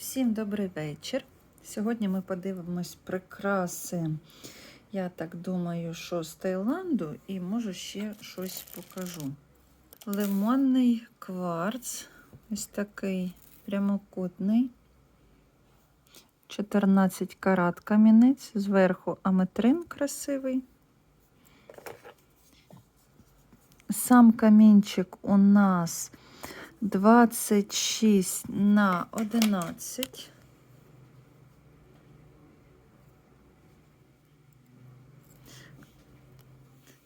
Всім добрий вечір. Сьогодні ми подивимось прикраси. Я так думаю, що з Таїланду, і може ще щось покажу. Лимонний кварц, ось такий прямокутний. 14 карат камінець, зверху аметрин красивий. Сам камінчик у нас 26 на 11.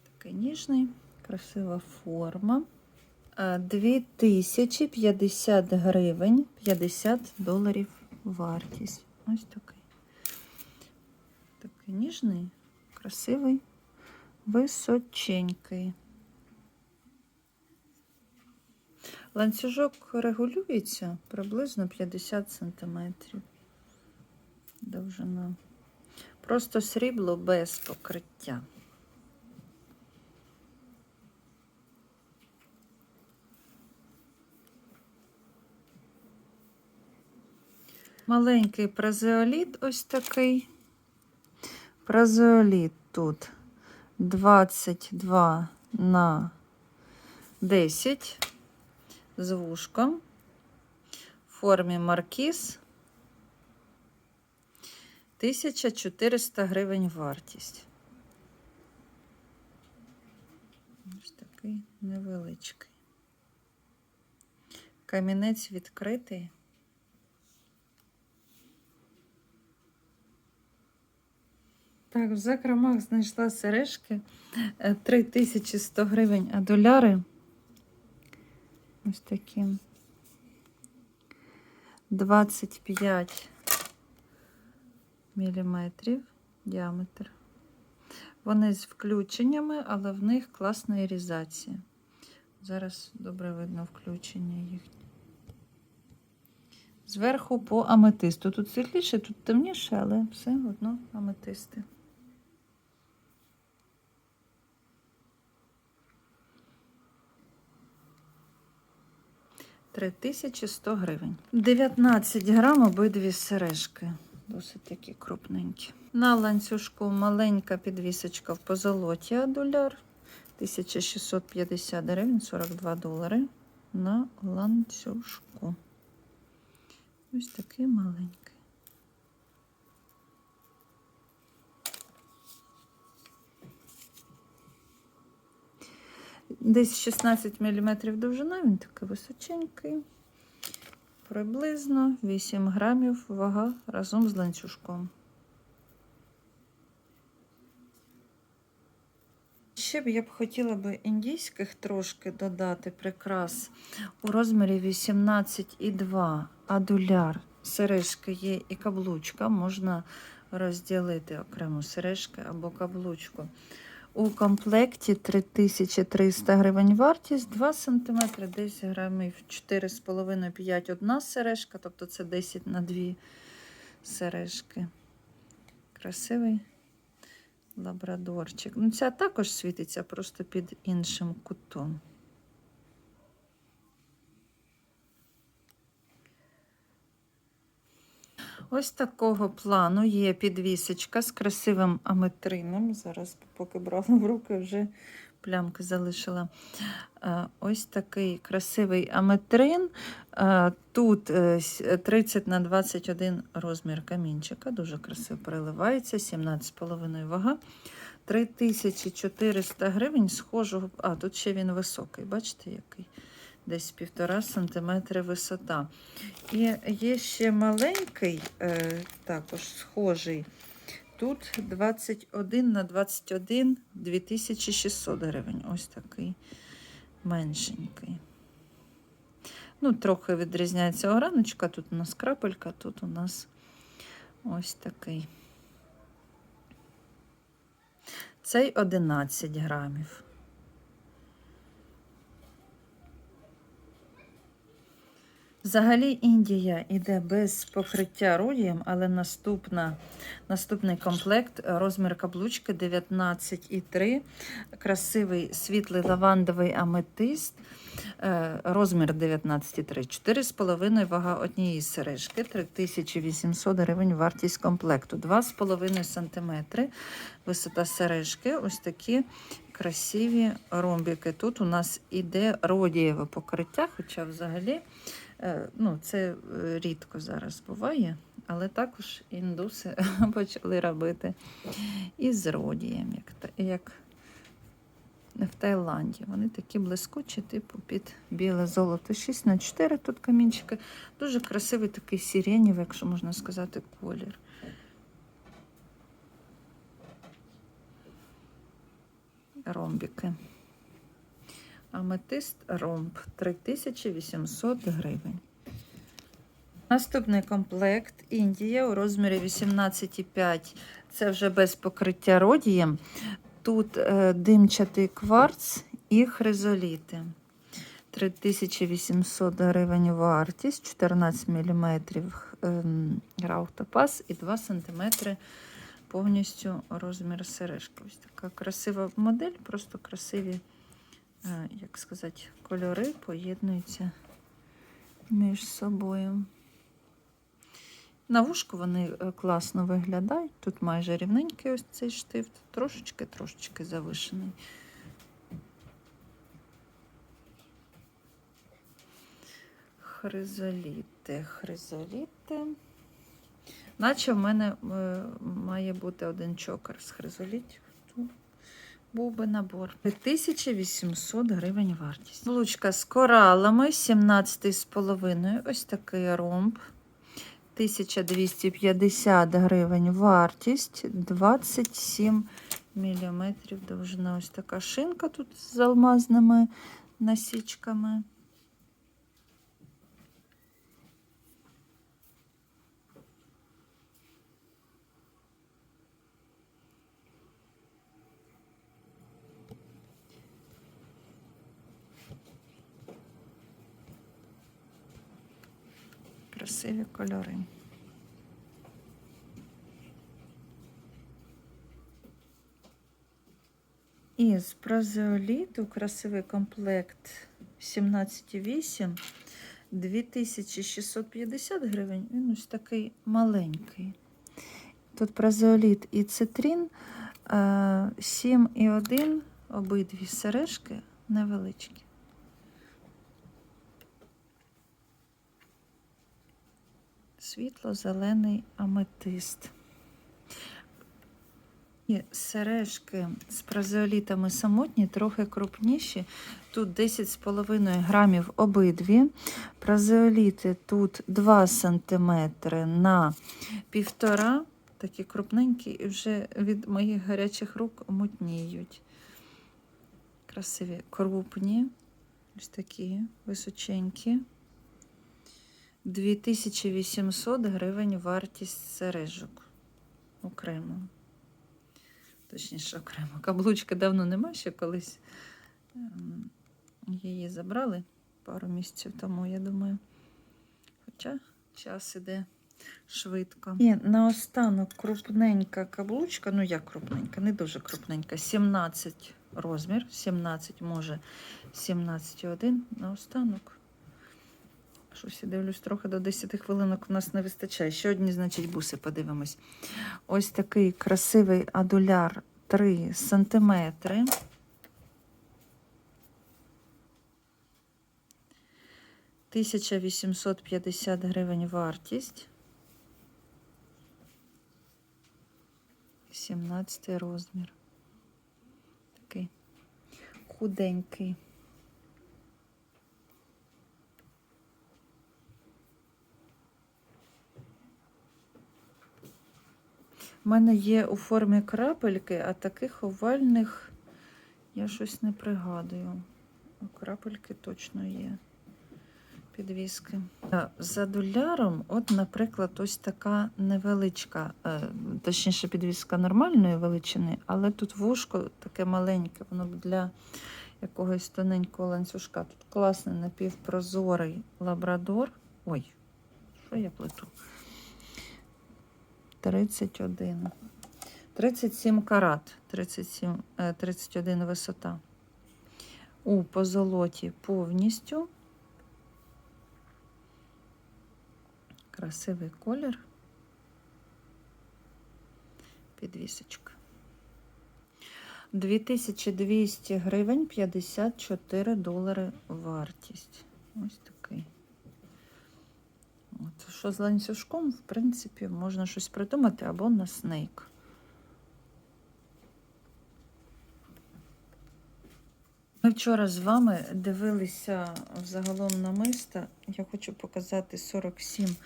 Такий ніжний, красива форма. Е, 2050 гривень, 50 доларів вартість. Ось такий. Такий ніжний, красивий, височенький. Ланцюжок регулюється приблизно 50 см довжина. Просто срібло без покриття. Маленький празеоліт ось такий. Празеоліт тут 22 на 10 з вушком в формі маркіз. 1400 гривень вартість. Ось такий невеличкий. Камінець відкритий. Так, в закромах знайшла сережки е, 3100 гривень, а доляри ось такі 25 міліметрів діаметр. Вони з включеннями, але в них класна ірізація. Зараз добре видно включення їхнє. Зверху по аметисту. Тут світліше, тут темніше, але все одно аметисти. Три тисячі сто гривень. 19 грам обидві сережки. Досить такі крупненькі. На ланцюжку маленька підвісочка в позолоті адуляр. 1650 гривень, 42 долари на ланцюжку. Ось такий маленький. Десь 16 мм довжина, він такий височенький. Приблизно 8 грамів вага разом з ланцюжком. Ще б я б хотіла би індійських трошки додати прикрас у розмірі 18,2 адуляр. Сережки є і каблучка, можна розділити окремо сережки або каблучку. У комплекті 3300 гривень вартість, 2 см, десь грамів 4,5-5 одна сережка, тобто це 10 на 2 сережки. Красивий лабрадорчик. Ну, ця також світиться просто під іншим кутом. Ось такого плану є підвісочка з красивим аметрином. Зараз, поки брала в руки, вже плямки залишила. Е, Ось такий красивий аметрин. Е, Тут е, 30 на 21 розмір камінчика. Дуже красиво переливається, 17,5 вага. 3400 гривень схожого. А, тут ще він високий. Бачите, який? Десь півтора сантиметри висота. І є ще маленький, е, також схожий. Тут 21 на 21 2600 гривень. Ось такий меншенький. Ну, трохи відрізняється ораночка. Тут у нас крапелька, тут у нас ось такий. Цей 11 грамів. Взагалі Індія йде без покриття родієм, але наступна, наступний комплект розмір каблучки 19,3. Красивий світлий лавандовий аметист. е, Розмір 19,3. 4,5 вага однієї сережки, 3800 гривень вартість комплекту. 2,5 см висота сережки. Ось такі красиві ромбіки. Тут у нас іде родієве покриття, хоча взагалі ну, це е, рідко зараз буває, але також індуси почали робити із родієм, як, як в Таїланді. Вони такі блискучі, типу під біле золото. 6 на 4 тут камінчики. Дуже красивий такий сиренєвий, якщо можна сказати, колір. Ромбіки. Аметист ромб 3800 гривень. Наступний комплект Індія у розмірі 18,5. Це вже без покриття родієм. Тут е, димчатий кварц і хризоліти. 3800 гривень вартість, 14 мм раутопас і 2 см повністю розмір сережки. Ось така красива модель, просто красиві, як сказати, кольори поєднуються між собою. На вушку вони е, класно виглядають. Тут майже рівненький ось цей штифт, трошечки-трошечки завишений. Хризоліти, хризоліти. Наче в мене е, має бути один чокер з хризолітів. Був би набор. 1800 гривень вартість. Булочка з коралами 17,5. Ось такий ромб. 1250 гривень вартість, 27 мм довжина. Ось така шинка тут з алмазними насічками. Красиві кольори. Із празеоліту красивий комплект 17,8 2650 гривень. Він ось такий маленький. Тут празеоліт і цитрин 7,1 обидві сережки невеличкі. Світло-зелений аметист. І сережки з празеолітами самотні, трохи крупніші. Тут 10,5 грамів обидві. Празеоліти тут 2 см на 1,5 такі крупненькі, і вже від моїх гарячих рук мутніють. Красиві, крупні, ось такі височенькі. 2800 гривень вартість сережок окремо. Точніше, окремо. Каблучки давно нема, ще колись ем, її забрали пару місяців тому, я думаю. Хоча час іде швидко. І наостанок крупненька каблучка, ну як крупненька, не дуже крупненька, 17 розмір, 17, може 17,1 наостанок. Щось я дивлюсь, трохи до 10 хвилинок у нас не вистачає. Ще одні, значить, буси подивимось. Ось такий красивий адуляр 3 сантиметри. Тисяча вісімсот п'ятдесят гривень вартість. 17 розмір. Такий худенький. У мене є у формі крапельки, а таких овальних я щось не пригадую. Крапельки точно є. Підвіски. За доляром, от, наприклад, ось така невеличка, е, точніше, підвіска нормальної величини, але тут вушко таке маленьке, воно для якогось тоненького ланцюжка. Тут класний напівпрозорий лабрадор. Ой, що я плету? 31. 37 карат, 37, е, 31 висота. У позолоті повністю. Красивий колір. Підвісочка. 2200 гривень 54 долари вартість. Ось такий. От. Що з ланцюжком, в принципі, можна щось придумати або на снейк. Ми вчора з вами дивилися взагалом намиста. Я хочу показати 47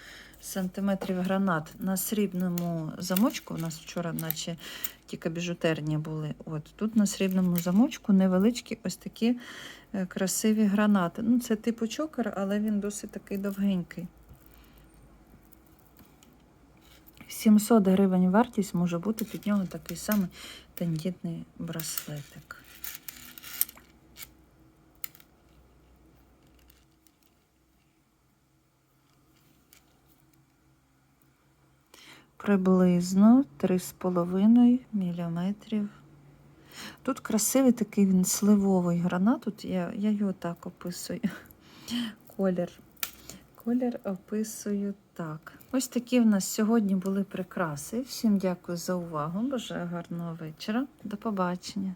сантиметрів гранат на срібному замочку. У нас вчора, наче тільки біжутерні були. От тут на срібному замочку невеличкі ось такі е, красиві гранати. Ну, це типу чокер, але він досить такий довгенький. 700 гривень вартість може бути під нього такий самий тендітний браслетик. Приблизно 3,5 мм. Тут красивий такий він сливовий гранат. Тут я, я його так описую. Колір. Колір описую так. Ось такі в нас сьогодні були прикраси. Всім дякую за увагу. Бажаю гарного вечора. До побачення.